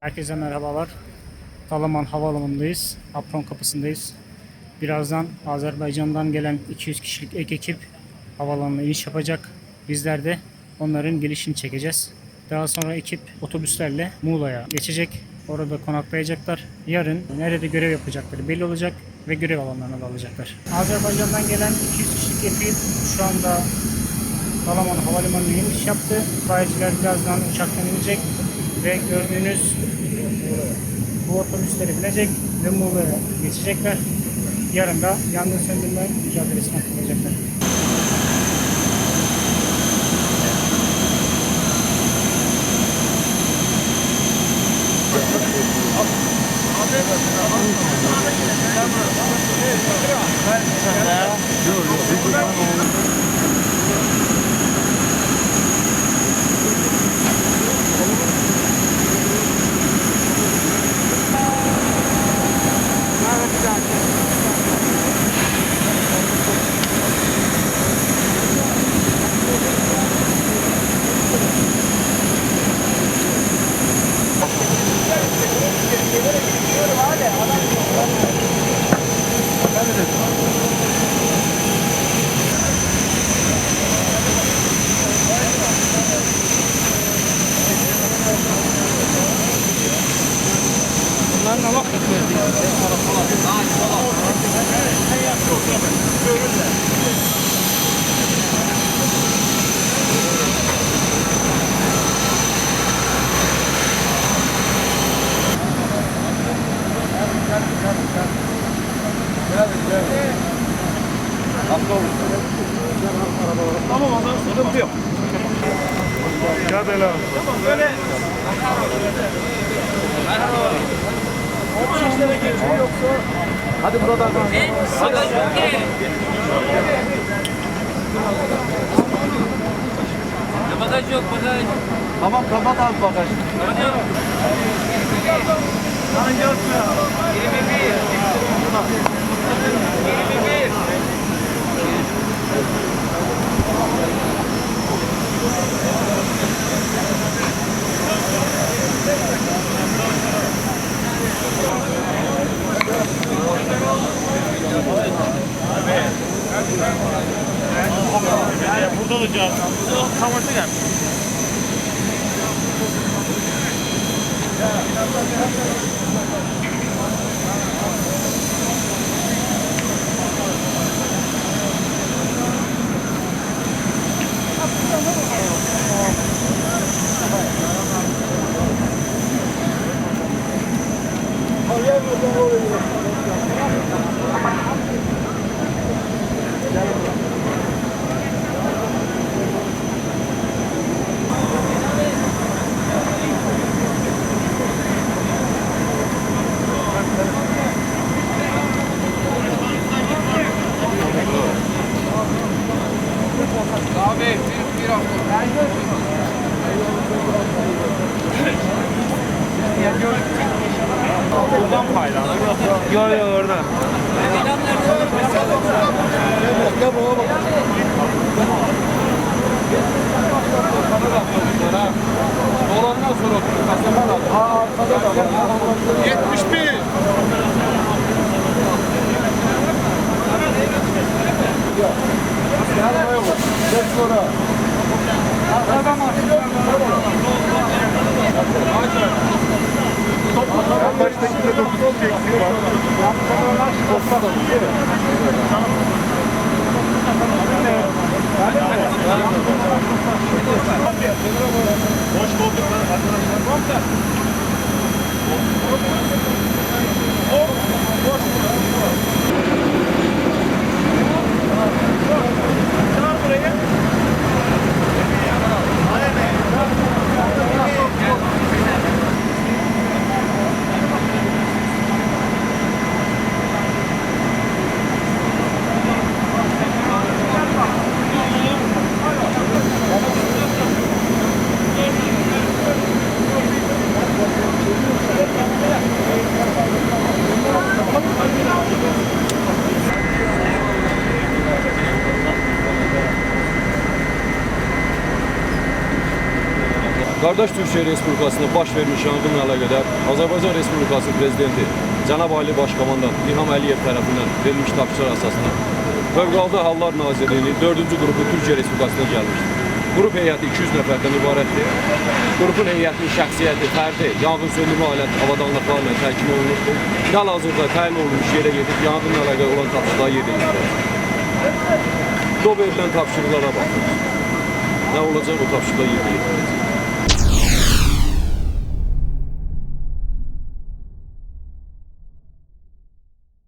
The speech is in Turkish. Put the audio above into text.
Herkese merhabalar. Dalaman Havalimanı'ndayız. Apron kapısındayız. Birazdan Azerbaycan'dan gelen 200 kişilik ek ekip havaalanına iniş yapacak. Bizler de onların gelişini çekeceğiz. Daha sonra ekip otobüslerle Muğla'ya geçecek. Orada konaklayacaklar. Yarın nerede görev yapacakları belli olacak ve görev alanlarına da alacaklar. Azerbaycan'dan gelen 200 kişilik ekip şu anda Dalaman Havalimanı'na iniş yaptı. İtfaiyeciler birazdan uçaktan inecek ve gördüğünüz bu otobüsleri binecek ve Muğla'ya geçecekler. Yarın da yangın söndürme mücadelesine katılacaklar. Bunlarla vakit verdik. Ağaç falan. Görürler. Tamam o zaman sıkıntı yok. Hadi lan. Tamam böyle. O işlere geçiyor yoksa hadi buradan. Bagaj ki. Ne bagaj yok bagaj. Tamam kapat abi bagajı. Hadi. Hangi olacağım. Kamerası gelmiş. Oh, yeah, don't worry. Yok yok oradan. Thank you. Qardaş Türkiyə Respublikasında baş vermiş yanğınla əlaqədar Azərbaycan Respublikası Prezidenti Cənab Ali Başkomandan İlham Əliyev tərəfindən verilmiş tapşırıq əsasında Fövqəladə Hallar Nazirliyinin 4-cü qrupu Türkiyə Respublikasına gəlmişdir. Qrup heyəti 200 nəfərdən ibarətdir. Qrupun heyətinin şəxsiyyəti, fərdi, yanğın söndürmə alət avadanlıqlarla təhkim olunubdur. Hal-hazırda təyin olunmuş yerə gedib yanğınla əlaqəli olan tapşırıqları yerinə yetirəcək. DOB verilən tapşırıqlara baxırıq. Nə olacaq o tapşırıqlar yerinə.